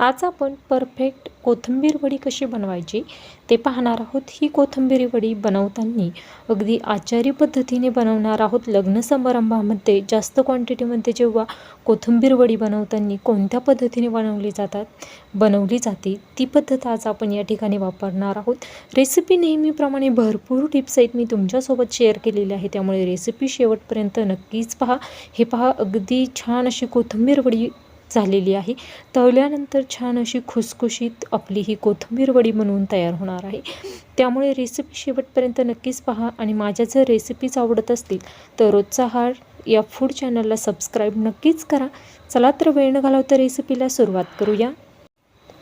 आज आपण परफेक्ट कोथिंबीर वडी कशी बनवायची ते पाहणार आहोत. ही कोथिंबीर वडी बनवताना अगदी आचारी पद्धतीने बनवणार आहोत. लग्न समारंभामध्ये जास्त क्वांटिटीमध्ये जेव्हा कोथिंबीर वडी बनवताना कोणत्या पद्धतीने बनवली जातात बनवली जाते ती पद्धत आज आपण या ठिकाणी वापरणार आहोत. रेसिपी नेहमीप्रमाणे भरपूर टिप्स आहेत. मी तुमच्यासोबत शेअर केलेली आहे. त्यामुळे रेसिपी शेवटपर्यंत नक्कीच पहा. हे पहा अगदी छान अशी कोथिंबीर वडी झालेली आहे. तळल्यानंतर छान अशी खुसखुशीत आपली ही कोथिंबीर वडी म्हणून तयार होणार आहे. त्यामुळे रेसिपी शेवटपर्यंत नक्कीच पहा आणि माझ्या जर रेसिपीज आवडत असतील तर रोजचा हार या फूड चॅनलला सबस्क्राईब नक्कीच करा. चला तर वेळ न घालवता रेसिपीला सुरुवात करूया.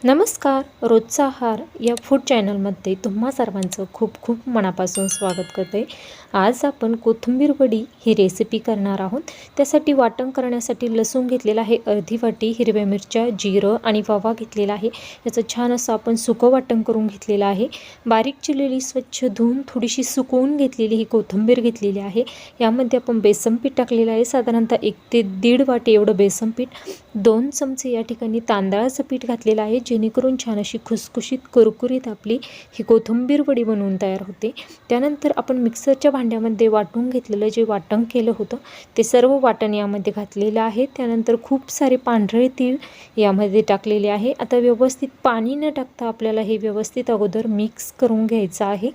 नमस्कार रोजचा आहार या फूड चॅनलमध्ये तुम्हा सर्वांचं खूप खूप मनापासून स्वागत करते. आज आपण कोथिंबीर वडी ही रेसिपी करणार आहोत. त्यासाठी वाटण करण्यासाठी लसूण घेतलेला आहे अर्धी वाटी हिरव्या मिरच्या जिरं आणि ववा घेतलेला आहे. याचं छान असं आपण सुकं वाटण करून घेतलेलं आहे. बारीक चिरलेली स्वच्छ धुवून थोडीशी सुकवून घेतलेली ही कोथिंबीर घेतलेली आहे. यामध्ये आपण बेसन पीठ टाकलेलं आहे. साधारणतः एक ते दीड वाटी एवढं बेसन पीठ. दोन चमचे या ठिकाणी तांदळाचं पीठ घातलेलं आहे जेणेकरून छान अशी खुसखुशीत कुरकुरीत आपली ही कोथिंबीर वडी बनवून तयार होते. त्यानंतर आपण मिक्सरच्या भांड्यामध्ये वाटून घेतलेलं जे वाटण केलं होतं ते सर्व वाटण यामध्ये घातलेलं आहे. त्यानंतर खूप सारे पांढरे तीळ यामध्ये टाकलेले आहे. आता व्यवस्थित पाणी न टाकता आपल्याला हे व्यवस्थित अगोदर मिक्स करून घ्यायचं आहे.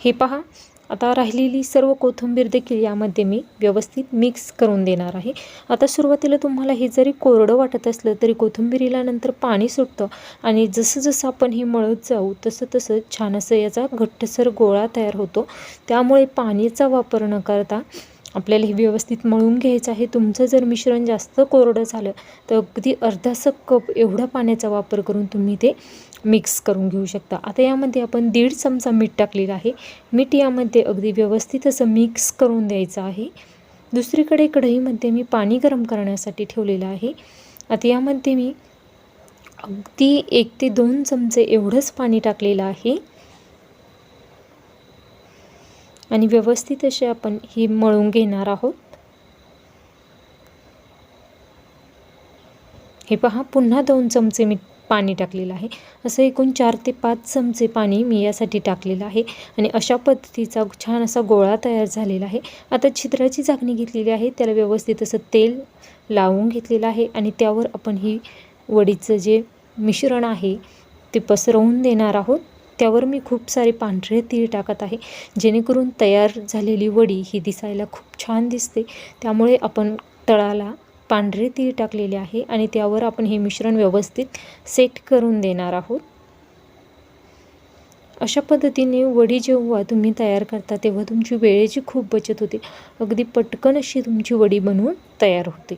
हे पहा आता राहिलेली सर्व कोथिंबीर देखील यामध्ये मी व्यवस्थित मिक्स करून देणार आहे. आता सुरुवातीला तुम्हाला हे जरी कोरडं वाटत असलं तरी कोथिंबीरीला नंतर पाणी सुटतं आणि जसं जसं आपण हे मळत जाऊ तसं तसं छान असं याचा घट्टसर गोळा तयार होतो. त्यामुळे पाण्याचा वापर न करता आपल्याला हे व्यवस्थित मळून घ्यायचं आहे. तुमचं जर मिश्रण जास्त कोरडं झालं तर अगदी अर्धासा कप एवढा पाण्याचा वापर करून तुम्ही ते मिक्स करून घेऊ शकता. आता यामध्ये आपण दीड चमचा मीठ टाकलेलं आहे. मीठ यामध्ये अगदी व्यवस्थित असं मिक्स करून द्यायचं आहे. दुसरीकडे कढईमध्ये मी पाणी गरम करण्यासाठी ठेवलेलं आहे. आता यामध्ये मी अगदी एक ते दोन चमचे एवढंच पाणी टाकलेलं आहे. आणि व्यवस्थित असे आपण ही मळून घेणार आहोत. हे पहा पुन्हा दोन चमचे मी पाणी टाकलेलं आहे. असं एकूण चार ते पाच चमचे पाणी मी यासाठी टाकलेलं आहे. आणि अशा पद्धतीचा छान असा गोळा तयार झालेला आहे. आता छिद्राची झाकणी घेतलेली आहे. त्याला व्यवस्थित असं तेल लावून घेतलेलं आहे. आणि त्यावर आपण ही वडीचं जे मिश्रण आहे ते पसरवून देणार आहोत. त्यावर मी खूप सारे पांढरे तीळ टाकत आहे. जेणेकरून तयार झालेली वडी ही दिसायला खूप छान दिसते. त्यामुळे आपण तळाला पांढरे तीळ टाकलेले आहे आणि त्यावर आपण हे मिश्रण व्यवस्थित सेट करून देणार आहोत. अशा पद्धतीने वडी जेव्हा तुम्ही तयार करता तेव्हा तुमची वेळेची खूप बचत होते. अगदी पटकन अशी तुमची वडी बनवून तयार होते.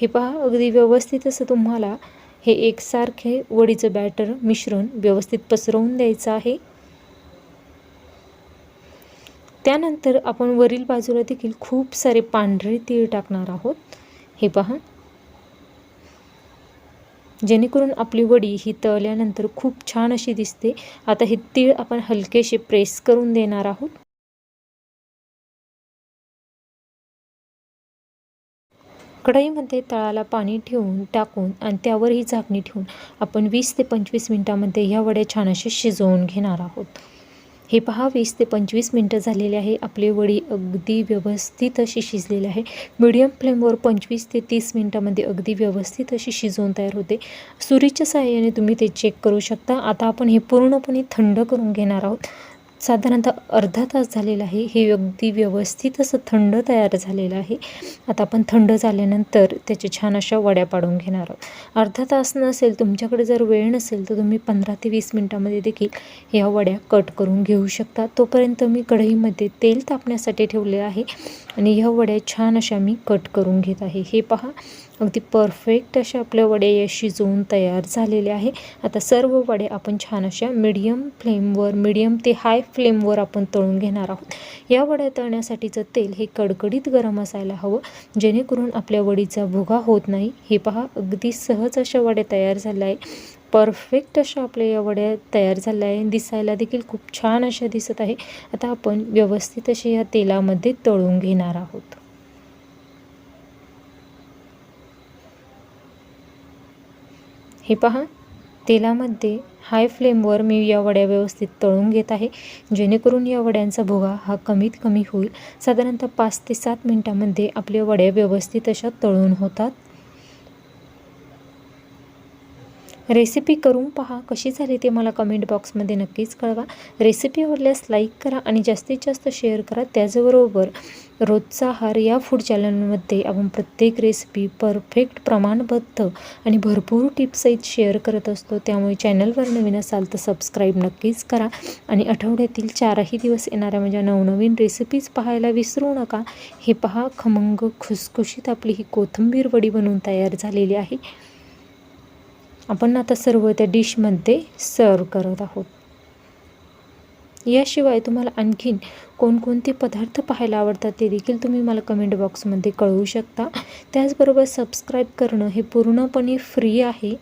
हे पहा अगदी व्यवस्थित असं तुम्हाला हे एकसारखे वडीचं बॅटर मिश्रण व्यवस्थित पसरवून द्यायचं आहे. त्यानंतर आपण वरील बाजूला देखील खूप सारे पांढरे तीळ टाकणार आहोत. हे पहा. जेणेकरून आपली वडी ही तळल्यानंतर खूप छान अशी दिसते. आता हे तीळ आपण हलकेसे प्रेस करून देणार आहोत. कढईमध्ये तळाला पाणी ठेवून टाकून आणि त्यावर ही झाकणी ठेवून आपण वीस ते पंचवीस मिनटामध्ये ह्या वड्या छान असे शिजवून घेणार आहोत. हे पहा वीस ते पंचवीस मिनटं झालेले आहे. आपली वडी अगदी व्यवस्थित अशी शिजलेली आहे. मीडियम फ्लेमवर पंचवीस ते तीस मिनटामध्ये अगदी व्यवस्थित अशी शिजवून तयार होते. सुरीच्या साहाय्याने तुम्ही ते चेक करू शकता. आता आपण हे पूर्णपणे थंड करून घेणार आहोत. साधारणतः अर्धा तास झालेला आहे. हे अगदी व्यवस्थित असं थंड तयार झालेलं आहे. आता आपण थंड झाल्यानंतर त्याच्या छान अशा वड्या पाडून घेणार आहोत. अर्धा तास नसेल तुमच्याकडे जर वेळ नसेल तर तुम्ही पंधरा ते वीस मिनटामध्ये देखील ह्या वड्या कट करून घेऊ शकता. तोपर्यंत मी कढईमध्ये तेल तापण्यासाठी ठेवले आहे आणि ह्या वड्या छान अशा मी कट करून घेत आहे. हे पहा अगदी परफेक्ट अशा आपल्या वड्या या शिजवून तयार झालेल्या आहे. आता सर्व वड्या आपण छान अशा मिडियम फ्लेमवर मिडियम ते हाय फ्लेमवर आपण तळून घेणार आहोत. या वड्या तळण्यासाठीचं तेल हे कडकडीत गरम असायला हवं जेणेकरून आपल्या वडीचा भुगा होत नाही. हे पहा अगदी सहज अशा वड्या तयार झाल्या आहे परफेक्ट अशा आपल्या या वड्या तयार झाल्या आहे दिसायला देखील खूप छान अशा दिसत आहे. आता आपण व्यवस्थित असे या तेलामध्ये तळून घेणार आहोत. हे पहा तेलामध्ये हाय फ्लेमवर मी या वड्या व्यवस्थित तळून घेत आहे. जेणेकरून या वड्यांचा भुगा हा कमीत कमी होईल. साधारणतः पाच ते सात मिनटामध्ये आपल्या वड्या व्यवस्थित अशा तळून होतात. रेसिपी करून पहा कशी झाली ते मला कमेंट बॉक्समध्ये नक्कीच कळवा. रेसिपी आवडल्यास लाईक करा आणि जास्तीत जास्त शेअर करा. त्याचबरोबर रोजचा आहार या फूड चॅनलमध्ये आपण प्रत्येक रेसिपी परफेक्ट प्रमाणबद्ध आणि भरपूर टिप्ससहित शेअर करत असतो. त्यामुळे चॅनलवर नवीन असाल तर सबस्क्राईब नक्कीच करा आणि आठवड्यातील चारही दिवस येणाऱ्या माझ्या नवनवीन रेसिपीज पाहायला विसरू नका. हे पहा खमंग खुसखुशीत आपली ही कोथिंबीर वडी बनवून तयार झालेली आहे. आपण आता सर्व त्या डिशमध्ये सर्व करत आहोत. याशिवाय तुम्हाला आणखीन कोणकोणते पदार्थ पाहायला आवडतात ते देखील तुम्ही मला कमेंट बॉक्समध्ये कळवू शकता. त्याचबरोबर सबस्क्राईब करणं हे पूर्णपणे फ्री आहे.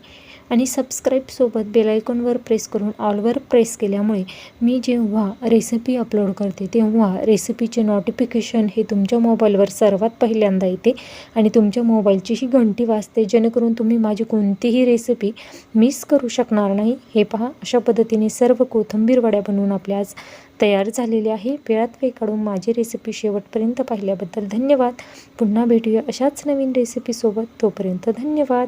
आणि सबस्क्राईबसोबत बेलायकॉनवर प्रेस करून ऑलवर प्रेस केल्यामुळे मी जेव्हा रेसिपी अपलोड करते तेव्हा रेसिपीचे नोटिफिकेशन हे तुमच्या मोबाईलवर सर्वात पहिल्यांदा येते. आणि तुमच्या मोबाईलची ही घंटी वाजते जेणेकरून तुम्ही माझी कोणतीही रेसिपी मिस करू शकणार नाही. हे पहा अशा पद्धतीने सर्व कोथंबीर वड्या बनवून आपल्या आज तयार झालेली आहे. वेळात वेळ काढून माझी रेसिपी शेवटपर्यंत पाहिल्याबद्दल धन्यवाद. पुन्हा भेटूया अशाच नवीन रेसिपीसोबत तोपर्यंत धन्यवाद.